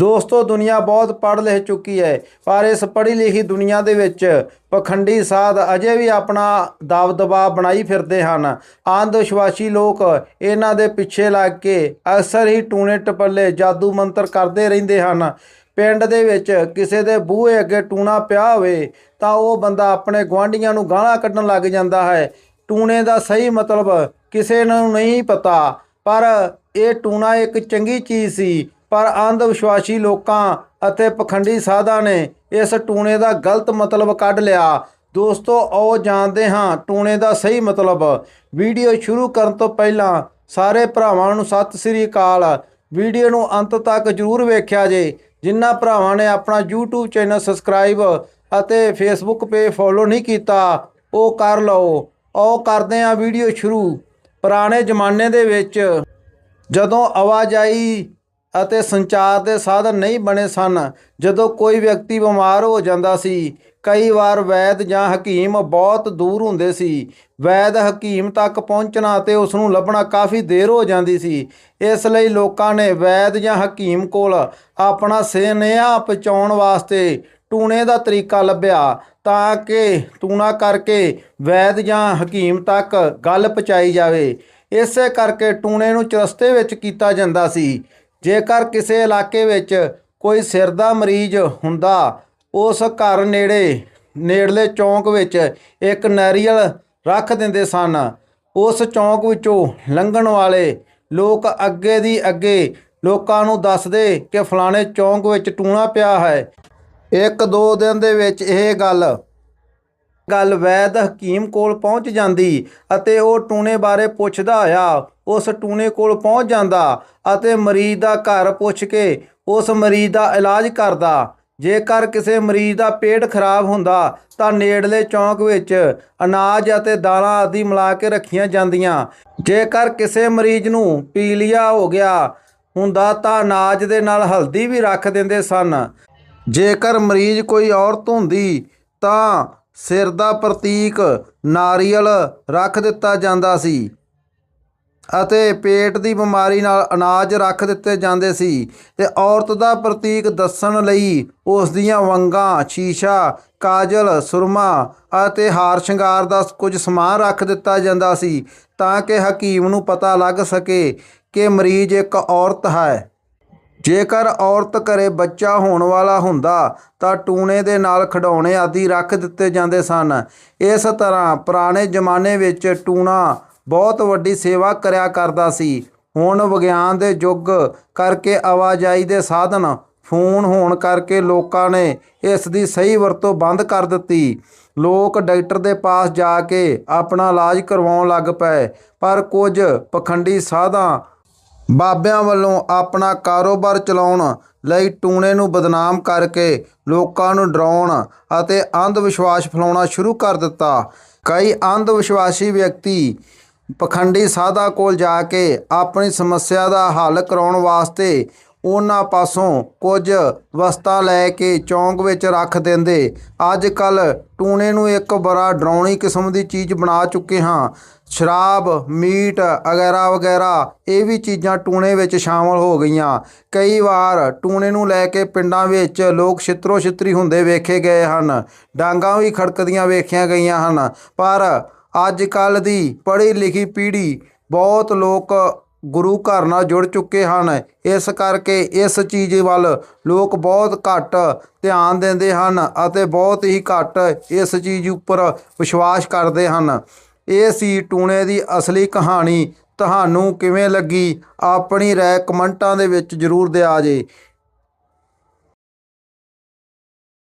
ਦੋਸਤੋ, ਦੁਨੀਆ ਬਹੁਤ ਪੜ੍ਹ ਲਿਖ ਚੁੱਕੀ ਹੈ, ਪਰ ਇਸ ਪੜ੍ਹੀ ਲਿਖੀ ਦੁਨੀਆ ਦੇ ਵਿੱਚ ਪਖੰਡੀ ਸਾਧ ਅਜੇ ਵੀ ਆਪਣਾ ਦਬਦਬਾ ਬਣਾਈ ਫਿਰਦੇ ਹਨ। ਅੰਧ ਵਿਸ਼ਵਾਸੀ ਲੋਕ ਇਹਨਾਂ ਦੇ ਪਿੱਛੇ ਲੱਗ ਕੇ ਅਕਸਰ ਹੀ ਟੂਣੇ ਟਪੱਲੇ, ਜਾਦੂ ਮੰਤਰ ਕਰਦੇ ਰਹਿੰਦੇ ਹਨ। ਪਿੰਡ ਦੇ ਵਿੱਚ ਕਿਸੇ ਦੇ ਬੂਹੇ ਅੱਗੇ ਟੂਣਾ ਪਿਆ ਹੋਵੇ, ਤਾਂ ਉਹ ਬੰਦਾ ਆਪਣੇ ਗੁਆਂਢੀਆਂ ਨੂੰ ਗਾਲਾਂ ਕੱਢਣ ਲੱਗ ਜਾਂਦਾ ਹੈ। ਟੂਣੇ ਦਾ ਸਹੀ ਮਤਲਬ ਕਿਸੇ ਨੂੰ ਨਹੀਂ ਪਤਾ, ਪਰ ਇਹ ਟੂਣਾ ਇੱਕ ਚੰਗੀ ਚੀਜ਼ ਸੀ। ਪਰ ਅੰਧ ਵਿਸ਼ਵਾਸੀ ਲੋਕਾਂ ਅਤੇ ਪਖੰਡੀ ਸਾਧਾਂ ਨੇ ਇਸ ਟੂਣੇ ਦਾ ਗਲਤ ਮਤਲਬ ਕੱਢ ਲਿਆ। ਦੋਸਤੋ ਆਓ ਜਾਣਦੇ ਹਾਂ, ਟੂਣੇ ਦਾ ਸਹੀ ਮਤਲਬ। ਵੀਡੀਓ ਸ਼ੁਰੂ ਕਰਨ ਤੋਂ ਪਹਿਲਾਂ ਸਾਰੇ ਭਰਾਵਾਂ ਨੂੰ ਸਤਿ ਸ੍ਰੀ ਅਕਾਲ। ਵੀਡੀਓ ਨੂੰ ਅੰਤ ਤੱਕ ਜਰੂਰ ਵੇਖਿਆ ਜੇ। ਜਿਨ੍ਹਾਂ ਭਰਾਵਾਂ ਨੇ ਆਪਣਾ YouTube ਚੈਨਲ ਸਬਸਕ੍ਰਾਈਬ ਅਤੇ Facebook ਪੇਜ ਫੋਲੋ ਨਹੀਂ ਕੀਤਾ, ਉਹ ਕਰ ਲਓ। ਆਓ ਕਰਦੇ ਹਾਂ ਵੀਡੀਓ ਸ਼ੁਰੂ। ਪੁਰਾਣੇ ਜ਼ਮਾਨੇ ਦੇ ਵਿੱਚ ਜਦੋਂ ਆਵਾਜਾਈ ਅਤੇ ਸੰਚਾਰ ਦੇ ਸਾਧਨ ਨਹੀਂ ਬਣੇ ਸਨ। ਜਦੋਂ ਕੋਈ ਵਿਅਕਤੀ ਬਿਮਾਰ ਹੋ ਜਾਂਦਾ ਸੀ, ਕਈ ਵਾਰ ਵੈਦ ਜਾਂ ਹਕੀਮ ਬਹੁਤ ਦੂਰ ਹੁੰਦੇ ਸੀ। ਵੈਦ ਹਕੀਮ ਤੱਕ ਪਹੁੰਚਣਾ ਤੇ ਉਸ ਨੂੰ ਲੱਭਣਾ ਕਾਫੀ ਦੇਰ ਹੋ ਜਾਂਦੀ ਸੀ। ਇਸ ਲਈ ਲੋਕਾਂ ਨੇ ਵੈਦ ਜਾਂ ਹਕੀਮ ਕੋਲ ਆਪਣਾ ਸਨੇਹਾ ਪਹੁੰਚਾਉਣ ਵਾਸਤੇ ਟੂਣੇ ਦਾ ਤਰੀਕਾ ਲੱਭਿਆ, ਤਾਂ ਕਿ ਟੂਣਾ ਕਰਕੇ ਵੈਦ ਜਾਂ ਹਕੀਮ ਤੱਕ ਗੱਲ ਪਹੁੰਚਾਈ ਜਾਵੇ। ਇਸੇ ਕਰਕੇ ਟੂਣੇ ਨੂੰ ਚਰਸਤੇ ਵਿੱਚ ਕੀਤਾ ਜਾਂਦਾ ਸੀ। ਜੇਕਰ ਕਿਸੇ ਇਲਾਕੇ ਵਿੱਚ ਕੋਈ ਸਿਰ ਦਾ ਮਰੀਜ਼ ਹੁੰਦਾ, ਉਸ ਘਰ ਨੇੜੇ, ਨੇੜਲੇ ਚੌਂਕ ਵਿੱਚ ਇੱਕ ਨਾਰੀਅਲ ਰੱਖ ਦਿੰਦੇ ਸਨ। ਉਸ ਚੌਂਕ ਵਿੱਚੋਂ ਲੰਘਣ ਵਾਲੇ ਲੋਕ ਅੱਗੇ ਦੀ ਅੱਗੇ ਲੋਕਾਂ ਨੂੰ ਦੱਸਦੇ ਕਿ ਫਲਾਣੇ ਚੌਂਕ ਵਿੱਚ ਟੂਣਾ ਪਿਆ ਹੈ। ਇੱਕ ਦੋ ਦਿਨ ਦੇ ਵਿੱਚ ਇਹ ਗੱਲ ਗੱਲ ਵੈਦ ਹਕੀਮ ਕੋਲ ਪਹੁੰਚ ਜਾਂਦੀ ਅਤੇ ਉਹ ਟੂਣੇ ਬਾਰੇ ਪੁੱਛਦਾ ਹੋਇਆ ਉਸ ਟੂਣੇ ਕੋਲ ਪਹੁੰਚ ਜਾਂਦਾ ਅਤੇ ਮਰੀਜ਼ ਦਾ ਘਰ ਪੁੱਛ ਕੇ ਉਸ ਮਰੀਜ਼ ਦਾ ਇਲਾਜ ਕਰਦਾ। ਜੇਕਰ ਕਿਸੇ ਮਰੀਜ਼ ਦਾ ਪੇਟ ਖਰਾਬ ਹੁੰਦਾ ਤਾਂ ਨੇੜਲੇ ਚੌਂਕ ਵਿੱਚ ਅਨਾਜ ਅਤੇ ਦਾਲਾਂ ਆਦਿ ਮਿਲਾ ਕੇ ਰੱਖੀਆਂ ਜਾਂਦੀਆਂ। ਜੇਕਰ ਕਿਸੇ ਮਰੀਜ਼ ਨੂੰ ਪੀਲੀਆ ਹੋ ਗਿਆ ਹੁੰਦਾ ਤਾਂ ਅਨਾਜ ਦੇ ਨਾਲ ਹਲਦੀ ਵੀ ਰੱਖ ਦਿੰਦੇ ਸਨ। ਜੇਕਰ ਮਰੀਜ਼ ਕੋਈ ਔਰਤ ਹੁੰਦੀ ਤਾਂ ਸਿਰ ਦਾ ਪ੍ਰਤੀਕ ਨਾਰੀਅਲ ਰੱਖ ਦਿੱਤਾ ਜਾਂਦਾ ਸੀ ਅਤੇ ਪੇਟ ਦੀ ਬਿਮਾਰੀ ਨਾਲ ਅਨਾਜ ਰੱਖ ਦਿੱਤੇ ਜਾਂਦੇ ਸੀ ਤੇ ਔਰਤ ਦਾ ਪ੍ਰਤੀਕ ਦੱਸਣ ਲਈ ਉਸ ਦੀਆਂ ਵੰਗਾਂ, ਸ਼ੀਸ਼ਾ, ਕਾਜਲ, ਸੁਰਮਾ ਅਤੇ ਹਾਰ ਸ਼ਿੰਗਾਰ ਦਾ ਕੁਝ ਸਮਾਨ ਰੱਖ ਦਿੱਤਾ ਜਾਂਦਾ ਸੀ ਤਾਂ ਕਿ ਹਕੀਮ ਨੂੰ ਪਤਾ ਲੱਗ ਸਕੇ ਕਿ ਮਰੀਜ਼ ਇੱਕ ਔਰਤ ਹੈ। ਜੇਕਰ ਔਰਤ ਘਰੇ ਬੱਚਾ ਹੋਣ ਵਾਲਾ ਹੁੰਦਾ, ਤਾਂ ਟੂਣੇ ਦੇ ਨਾਲ ਖਿਡੌਣੇ ਆਦਿ ਰੱਖ ਦਿੱਤੇ ਜਾਂਦੇ ਸਨ। ਇਸ ਤਰ੍ਹਾਂ ਪੁਰਾਣੇ ਜ਼ਮਾਨੇ ਵਿੱਚ ਟੂਣਾ ਬਹੁਤ ਵੱਡੀ ਸੇਵਾ ਕਰਿਆ ਕਰਦਾ ਸੀ। ਹੁਣ ਵਿਗਿਆਨ ਦੇ ਯੁੱਗ ਕਰਕੇ ਆਵਾਜਾਈ ਦੇ ਸਾਧਨ ਫੋਨ ਹੋਣ ਕਰਕੇ ਲੋਕਾਂ ਨੇ ਇਸ ਦੀ ਸਹੀ ਵਰਤੋਂ ਬੰਦ ਕਰ ਦਿੱਤੀ। ਲੋਕ ਡਾਕਟਰ ਦੇ ਪਾਸ ਜਾ ਕੇ ਆਪਣਾ ਇਲਾਜ ਕਰਵਾਉਣ ਲੱਗ ਪਏ, ਪਰ ਕੁਝ ਪਖੰਡੀ ਸਾਧਾਂ ਬਾਬਿਆਂ ਵੱਲੋਂ ਆਪਣਾ ਕਾਰੋਬਾਰ ਚਲਾਉਣ ਲਈ ਟੂਣੇ ਨੂੰ ਬਦਨਾਮ ਕਰਕੇ ਲੋਕਾਂ ਨੂੰ ਡਰਾਉਣ ਅਤੇ ਅੰਧ ਵਿਸ਼ਵਾਸ ਫੈਲਾਉਣਾ ਸ਼ੁਰੂ ਕਰ ਦਿੱਤਾ। ਕਈ ਅੰਧ ਵਿਸ਼ਵਾਸੀ ਵਿਅਕਤੀ ਪਖੰਡੀ ਸਾਧਾ ਕੋਲ ਜਾ ਕੇ ਆਪਣੀ ਸਮੱਸਿਆ ਦਾ ਹੱਲ ਕਰਾਉਣ ਵਾਸਤੇ ਉਹਨਾਂ ਪਾਸੋਂ ਕੁਝ ਵਸਤਾਂ ਲੈ ਕੇ ਚੌਂਕ ਵਿੱਚ ਰੱਖ ਦਿੰਦੇ। ਅੱਜ ਕੱਲ ਟੂਣੇ ਨੂੰ ਇੱਕ ਬੜਾ ਡਰਾਉਣੀ ਕਿਸਮ ਦੀ ਚੀਜ਼ ਬਣਾ ਚੁੱਕੇ ਹਾਂ। ਸ਼ਰਾਬ, ਮੀਟ ਵਗੈਰਾ ਵਗੈਰਾ, ਇਹ ਵੀ ਚੀਜ਼ਾਂ ਟੂਣੇ ਵਿੱਚ ਸ਼ਾਮਲ ਹੋ ਗਈਆਂ। ਕਈ ਵਾਰ ਟੂਣੇ ਨੂੰ ਲੈ ਕੇ ਪਿੰਡਾਂ ਵਿੱਚ ਲੋਕ ਛਿੱਤਰੋ ਛਿੱਤਰੀ ਹੁੰਦੇ ਵੇਖੇ ਗਏ ਹਨ। ਡਾਂਗਾਂ ਵੀ ਖੜਕਦੀਆਂ ਵੇਖੀਆਂ ਗਈਆਂ ਹਨ। ਪਰ ਅੱਜ ਕੱਲ ਦੀ ਪੜ੍ਹੀ ਲਿਖੀ ਪੀੜ੍ਹੀ ਬਹੁਤ ਲੋਕ ਗੁਰੂ ਘਰ ਨਾਲ ਜੁੜ ਚੁੱਕੇ ਹਨ। ਇਸ ਕਰਕੇ ਇਸ ਚੀਜ਼ ਵੱਲ ਲੋਕ ਬਹੁਤ ਘੱਟ ਧਿਆਨ ਦਿੰਦੇ ਹਨ ਅਤੇ ਬਹੁਤ ਹੀ ਘੱਟ ਇਸ ਚੀਜ਼ ਉੱਪਰ ਵਿਸ਼ਵਾਸ ਕਰਦੇ ਹਨ। ਇਹ ਸੀ ਟੂਣੇ ਦੀ ਅਸਲੀ ਕਹਾਣੀ। ਤੁਹਾਨੂੰ ਕਿਵੇਂ ਲੱਗੀ? ਆਪਣੀ ਰਾਏ ਕਮੈਂਟਾਂ ਦੇ ਵਿੱਚ ਜਰੂਰ ਦਿਆ ਜੇ।